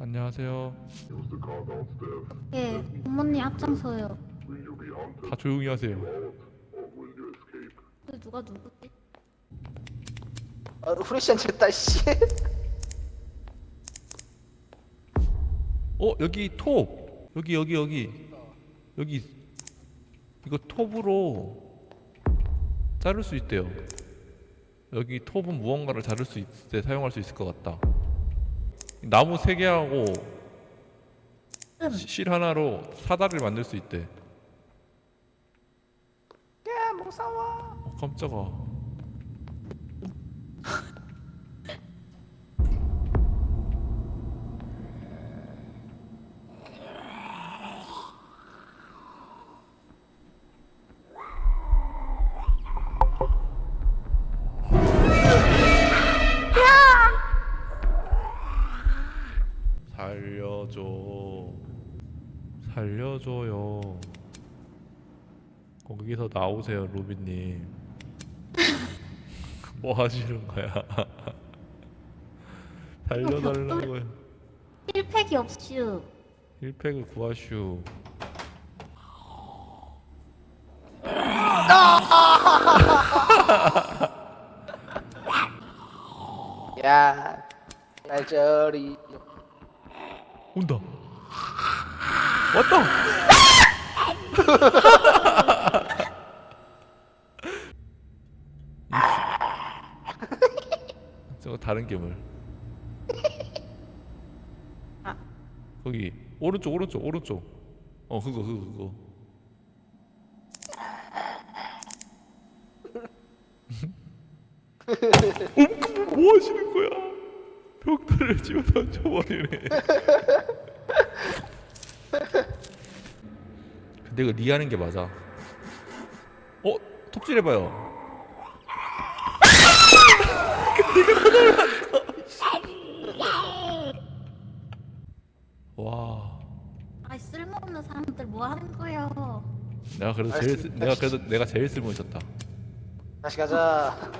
안녕하세요. 예, 부모님 앞장서요. 다 조용히 하세요. 근데 누가 누구지? 아, 후레시안 쳤다 씨. 어 여기 톱 여기 여기 여기 여기 이거 톱으로 자를 수 있대요. 여기 톱은 무언가를 자를 수 있을 때 사용할 수 있을 것 같다. 나무 세 개하고 음. 시- 실 하나로 사다리를 만들 수 있대. 야 무서워. 어, 깜짝아. 살려줘요. 거기서 나오세요, 루비님. 뭐 하시는 거야? 살려달라고요. 힐팩이 없슈. 힐팩을 구하슈. 야, 날 저리. 온다. 왔다. 저거 다른 괴물. 거기 오른쪽 오른쪽 오른쪽. 어 그거 그거 그거. 어, 뭐 하시는 거야? 벽돌을 집어 던져버리네. 근데 이거 리하는 게 맞아. 어? 톱질 해봐요. 와, 아이 쓸모없는 사람들 뭐 하는 거예요? 내가 그래도 제일 쓰, 내가 그래도 내가 제일 쓸모 있었다. 다시 가자.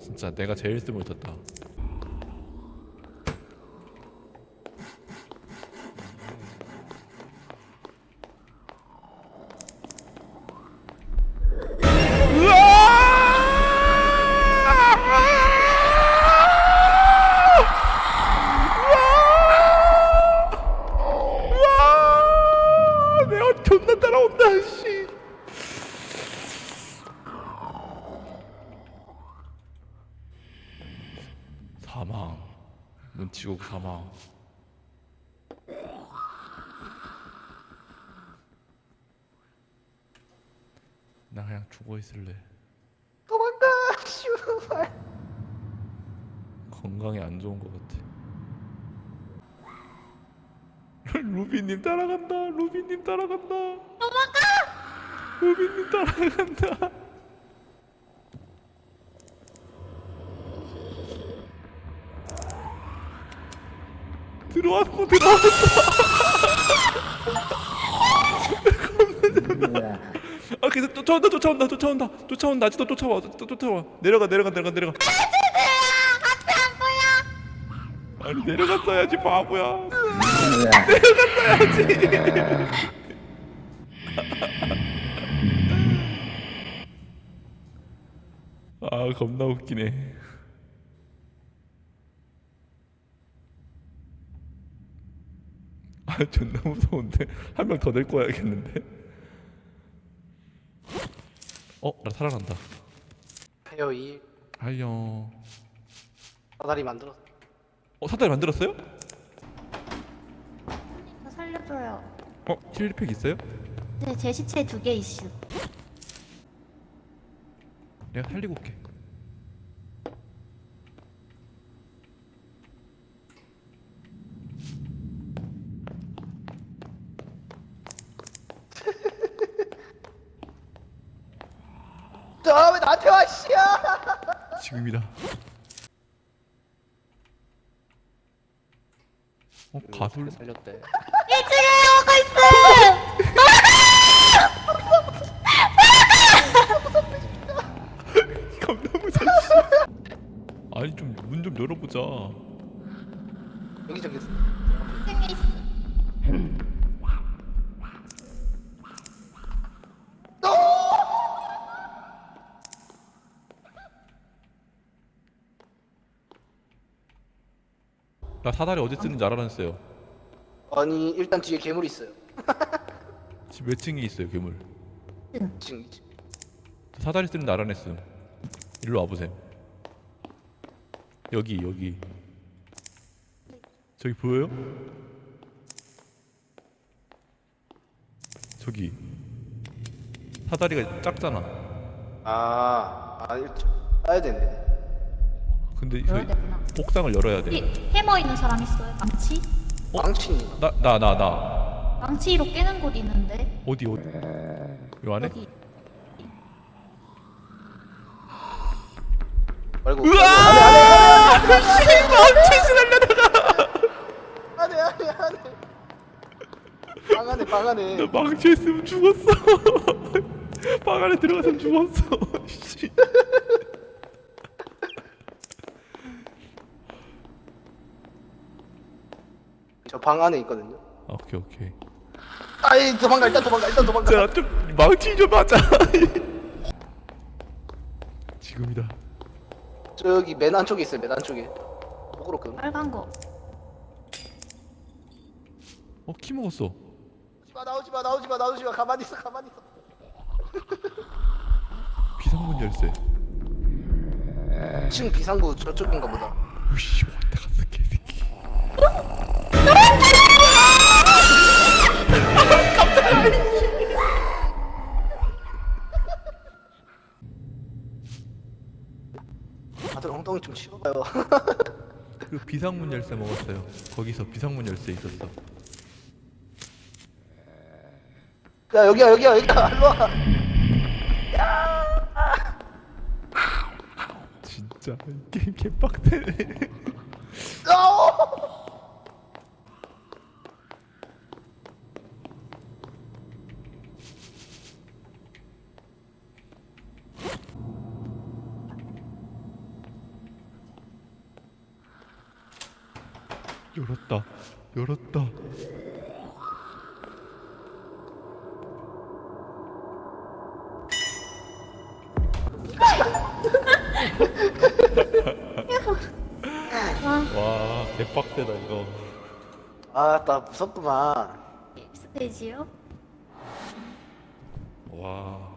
진짜 내가 제일 쓸모 있었다. 사망. 눈치국 사망. 나 그냥 죽어 있을래. 도망가. 슈발. 건강에 안 좋은 것 같아. 루비님 따라간다. 루비님 따라간다. 도망가. 루비님 따라간다. 들어왔어 들어왔어. 아 그래서 쫓아온다 쫓아온다 쫓아온다 쫓아온다. 아직도 쫓아와 또 쫓아와. 내려가 내려가 내려가 내려가. 아니 내려갔어야지 바보야. 내려갔어야지. 아 겁나 웃기네 존나 무서운데 한 명 더 데리고 와야겠는데 어? 나 살아난다 헤어 이 아이요 사다리 만들었어. 어 사다리 만들었어요? 저 살려줘요. 어? 힐팩 있어요? 네, 제 시체 두 개 있슈. 내가 살리고 올게 너왜 나한테 와 씨야. 지금이다 어? 가술 살렸대. 1층에 오고 있어! 겁나 무서워 아니 좀 문 좀 열어보자 여기 저기 있어. 나이스. 나 사다리 어디 쓰는지 알아냈어요. 아니 일단 뒤에 괴물 있어요. 지금 몇 층에 있어요 괴물. 지금. 사다리 쓰는지 알아냈음. 일로 와보셈. 여기 여기. 저기 보여요? 저기. 사다리가 작잖아. 아, 아 일단 따야 되네. 근데 열어야 되구나. 옥상을 열어야 돼. 여기 해머 있는 사람 있어요? 망치? 망치니. 나나 나 나. 망치로 깨는 곳 있는데 어디 어디? 요 안에? 여기. 말고. 으아! 씨, 멈추지 날려다가. 안해 안해 안해. 방 안에 방 안에. 나 망치했으면 죽었어. 방 안에 들어가서 죽었어. 씨. 저방 안에 있거든요. 아, 오케이 오케이. 아이 도망가 일단 도망가 일단 도망가. 자, 좀 망치 좀 하자. 지금이다. 저기 맨 안쪽에 있어요 맨 안쪽에. 목으로 금. 빨간 거. 어, 키 먹었어. 나오지 마 나오지 마 나오지 마 나오지 마 가만히 있어 가만히 있어. 비상문 열쇠. 지금 비상구 저쪽인가 보다. 으씨, 왔다 갔어 개새끼. 다들 엉덩이 좀 치워봐요. 그 비상문 열쇠 먹었어요. 거기서 비상문 열쇠 있었어. 야 여기야 여기야 여기야 일로 와. 진짜 이 게임 개빡대네. 아 열었다. 열었다. 와 와, 개빡대다 이거. 아 나 무섭구만. 스테이지요? 와.